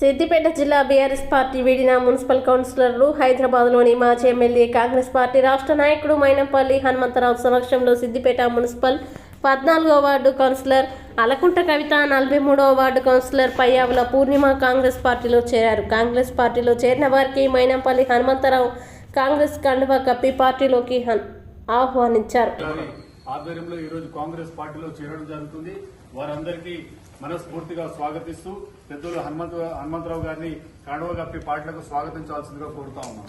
సిద్దిపేట జిల్లా BRS party వీడిన municipal కౌన్సిలర్లు హైదరాబాద్లోని మాజీ ఎమ్మెల్యే కాంగ్రెస్ పార్టీ రాష్ట్ర నాయకుడు మైనంపల్లి హనుమంతరావు సమక్షంలో సిద్దిపేట మున్సిపల్ పద్నాలుగో వార్డు కౌన్సిలర్ అలకుంట కవిత నలభై మూడవ వార్డు కౌన్సిలర్ పయ్యావుల పూర్ణిమ కాంగ్రెస్ పార్టీలో చేరారు. కాంగ్రెస్ పార్టీలో చేరిన వారికి మైనంపల్లి హనుమంతరావు కాంగ్రెస్ కండువా కప్పి పార్టీలోకి హన్- ఆహ్వానించారు. ఆధ్వర్యంలో ఈ రోజు కాంగ్రెస్ పార్టీలో చేరడం జరుగుతుంది. వారందరికీ మనస్ఫూర్తిగా స్వాగతిస్తూ పెద్దలు హనుమంత హనుమంతరావు గారిని కాండవ కప్పి పార్టీలకు స్వాగతించాల్సిందిగా కోరుతా ఉన్నాం.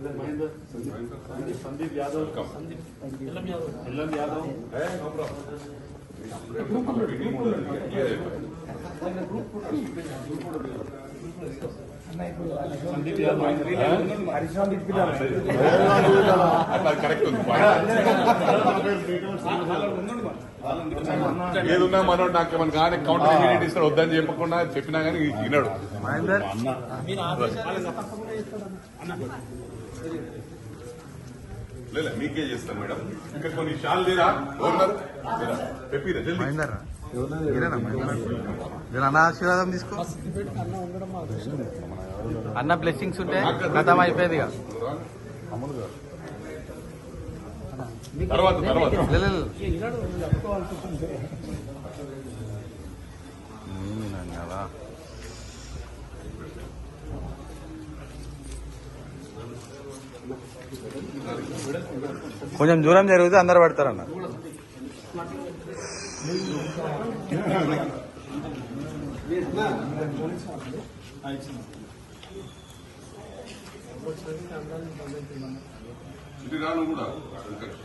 इधर महेंद्र संदीप। यादव। संदीप। एलम यादव। संदीप यादव। हरिश्राम అట్లా కరెక్ట్ ఉంది ఏదున్నా మనం నాకు మన కానీ కౌంటర్ ఇమీడియట్ ఇస్తాడు వద్దని చెప్పకుండా చెప్పినా కానీ వినడు. లేదా మీకే చేస్తాను మేడం. ఇంకా కొన్ని షాల్ లేరా ఓనర్ చెప్పిరా జల్దీ. ఆశీర్వాదం తీసుకో. అన్న బ్లెస్సింగ్స్ ఉంటే గతం అయిపోయేది ఇక. తర్వాత తర్వాత. కదా. కొంచెం దూరం జరిగితే అందరు పడతారన్న. ఇటు రాను కూడా. వెంకట్